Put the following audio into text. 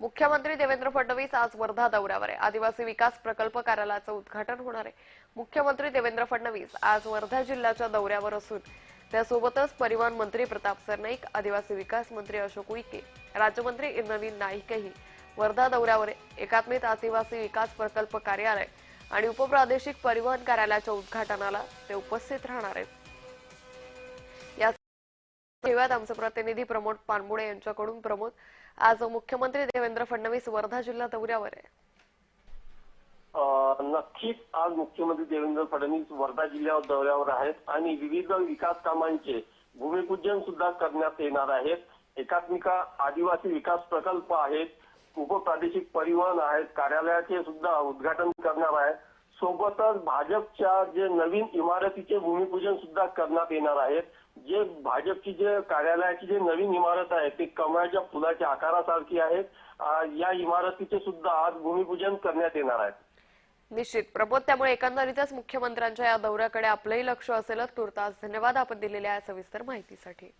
मुख्यमंत्री देवेंद्र फडणवीस आज वर्धा दौऱ्यावर आहे. आदिवासी विकास प्रकल्प कार्यालयाचं उद्घाटन होणार आहे. मुख्यमंत्री देवेंद्र फडणवीस आज वर्धा जिल्ह्याच्या दौऱ्यावर असून त्यासोबतच परिवहन मंत्री प्रताप सरनाईक आदिवासी विकास मंत्री अशोक उईके राज्यमंत्री नवीन नाईकही वर्धा दौऱ्यावर आहे. एकात्मिक आदिवासी विकास प्रकल्प कार्यालय आणि उपप्रादेशिक परिवहन कार्यालयाच्या उद्घाटनाला ते उपस्थित राहणार आहेत. ठेव्यात आमचे प्रतिनिधी प्रमोद पानबुडे यांच्याकडून. प्रमोद आज मुख्यमंत्री देवेंद्र फडणवीस वर्धा जिल्हा दौऱ्यावर आहे. नक्कीच आज मुख्यमंत्री देवेंद्र फडणवीस वर्धा जिल्ह्यावर दौऱ्यावर आहेत आणि विविध विकास कामांचे भूमिपूजन सुद्धा करण्यात येणार आहेत. एकात्मिका आदिवासी विकास प्रकल्प आहेत. उपप्रादेशिक परिवहन आहेत. कार्यालयाचे सुद्धा उद्घाटन करणार आहेत. सोबतच भाजपच्या जे नवीन इमारतीचे भूमिपूजन सुद्धा करण्यात येणार आहेत. जे भाजपची जे कार्यालयाची जे नवीन इमारत आहे ते कमळाच्या फुलाच्या आकारासारखी आहेत. या इमारतीचे सुद्धा आज भूमिपूजन करण्यात येणार आहे. निश्चित. प्रबोध त्यामुळे एकंदरीतच मुख्यमंत्र्यांच्या या दौऱ्याकडे आपलंही लक्ष असेलच. तुर्तास धन्यवाद आपण दिलेल्या या सविस्तर माहितीसाठी.